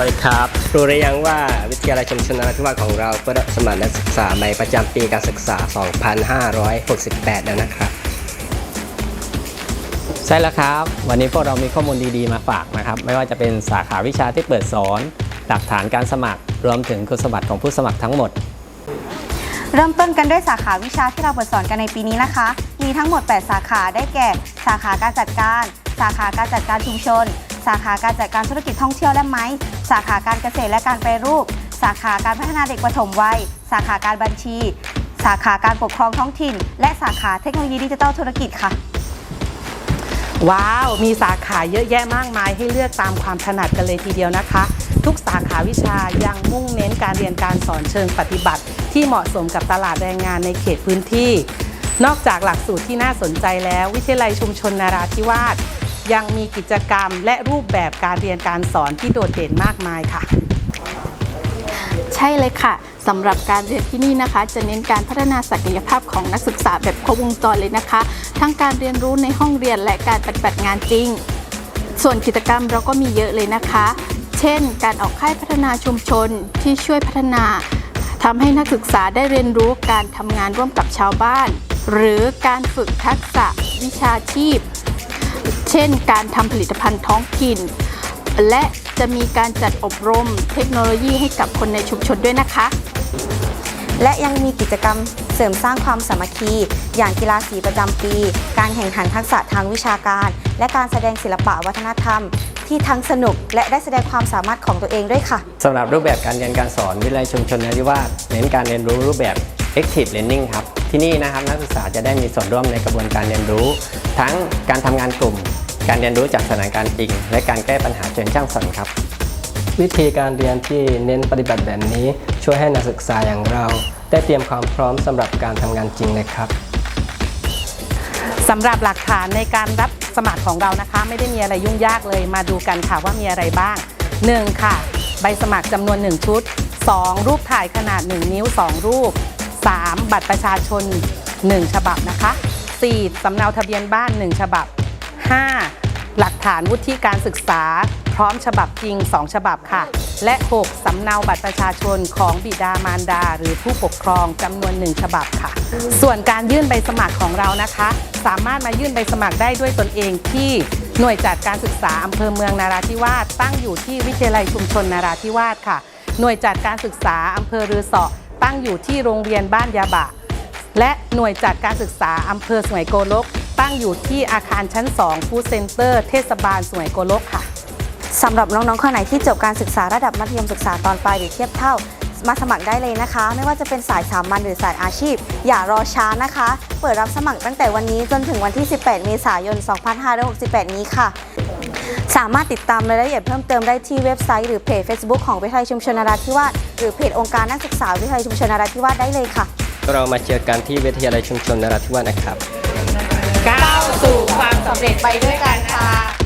วัสดีครับรู้หรือยังว่าวิทยาลัยชุมชนนราธิวาสของเราเปิดรับสมัครนักศึกษาใหม่ประจำปีการศึกษา 2568 แล้วนะครับ ใช่แล้วครับ วันนี้พวกเรามีข้อมูลดีๆมาฝากนะครับ ไม่ว่าจะเป็นสาขาวิชาที่เปิดสอน หลักฐานการสมัคร รวมถึงคุณสมบัติของผู้สมัครทั้งหมด เริ่มต้นกันด้วยสาขาวิชาที่เราเปิดสอนกันในปีนี้นะคะ มีทั้งหมด 8 สาขาได้แก่ สาขาการจัดการ สาขาการจัดการชุมชน สาขาการจัดการธุรกิจท่องเที่ยวและไม้ สาขาการเกษตรและการแปรรูป สาขาการพัฒนาเด็กปฐมวัย สาขาการบัญชี สาขาการปกครองท้องถิ่น และสาขาเทคโนโลยีดิจิทัลธุรกิจค่ะ ว้าว มีสาขาเยอะแยะมากมายให้เลือกตามความถนัดกันเลยทีเดียวนะคะ ทุกสาขาวิชายังมุ่งเน้นการเรียนการสอนเชิงปฏิบัติ ที่เหมาะสมกับตลาดแรงงานในเขตพื้นที่ นอกจากหลักสูตรที่น่าสนใจแล้ว วิทยาลัยชุมชนนาราธิวาส ยังมีกิจกรรมและรูปแบบการเรียนการสอนที่โดดเด่นมากมายค่ะ ใช่เลยค่ะสำหรับการเรียนที่นี่นะคะ จะเน้นการพัฒนาศักยภาพของนักศึกษาแบบครบวงจรเลยนะคะ ทั้งการเรียนรู้ในห้องเรียนและการปฏิบัติงานจริง ส่วนกิจกรรมเราก็มีเยอะเลยนะคะ เช่น การออกค่ายพัฒนาชุมชนที่ช่วยพัฒนาทำให้นักศึกษาได้เรียนรู้การทำงานร่วมกับชาวบ้าน หรือการฝึกทักษะวิชาชีพ ช่น การทำผลิตภัณฑ์ท้องถิ่น และจะมีการจัดอบรมเทคโนโลยีให้กับคนในชุมชนด้วยนะคะ และยังมีกิจกรรมเสริมสร้างความสามัคคี อย่างกีฬาสีประจำปี การแข่งขันทักษะทางวิชาการ และการแสดงศิลปะวัฒนธรรม ที่ทั้งสนุกและได้แสดงความสามารถของตัวเองด้วยค่ะสำหรับรูปแบบการเรียนการสอนวิทยาลัยชุมชนนราธิวาสเน้นการเรียนรู้รูปแบบ active learning ครับ ที่นี่นะครับนักศึกษาจะได้มีส่วนร่วมในกระบวนการเรียนรู้ ทั้งการทำงานกลุ่ม การเรียนรู้จากสถานการณ์จริง และการแก้ปัญหาเชิงช่างสรรค์ครับ วิธีการเรียนที่เน้นปฏิบัติแบบนี้ ช่วยให้นักศึกษาอย่างเรา ได้เตรียมความพร้อมสำหรับการทำงานจริงเลยครับสำหรับหลักฐานในการรับสมัครของเรานะคะ ไม่ได้มีอะไรยุ่งยากเลยมาดูกันค่ะว่ามีอะไรบ้าง 1. ค่ะ ใบสมัครจำนวน 1 ชุด 2. รูปถ่ายขนาด 1 นิ้ว 2 รูป 3. บัตรประชาชน 1 ฉบับนะคะ 4. สำเนาทะเบียนบ้าน 1 ฉบับ 5. หลักฐานวุฒิการศึกษา พร้อมฉบับจริง 2 ฉบับค่ะ และ 6. สำเนาบัตรประชาชนของบิดามารดา หรือผู้ปกครองจำนวน1ฉบับค่ะ ส่วนการยื่นใบสมัครของเรานะคะ สามารถมายื่นใบสมัครได้ด้วยตนเองที่หน่วยจัดการศึกษาอำเภอเมืองนาราธิวาสตั้งอยู่ที่วิทยาลัยชุมชนนาราธิวาสค่ะ หน่วยจัดการศึกษาอำเภอรือเสาะตั้งอยู่ที่โรงเรียนบ้านยาบะ และหน่วยจัดการศึกษาอำเภอสวยโกลก ตั้งอยู่ที่อาคารชั้น 2 ฟู้ดเซ็นเตอร์เทศบาลสวยโกลกค่ะ สำหรับน้องๆคนไหนที่จบการศึกษาระดับมัธยมศึกษาตอนปลายหรือเทียบเท่า มาสมัครได้เลยนะคะ ไม่ว่าจะเป็นสายสามัญหรือสายอาชีพ อย่ารอช้านะคะ เปิดรับสมัครตั้งแต่วันนี้จนถึงวันที่ 18 เมษายน 2568 นี้ค่ะสามารถติดตามรายละเอียดเพิ่มเติมได้ที่เว็บไซต์หรือเพจ Facebook ของวิทยาลัยชุมชนนราธิวาสหรือเพจองค์การนักศึกษาวิทยาลัยชุมชนนราธิวาสได้เลยค่ะ เรามาเจอกันที่วิทยาลัยชุมชนนราธิวาสนะครับ ก้าวสู่ความสำเร็จไปด้วยกันค่ะ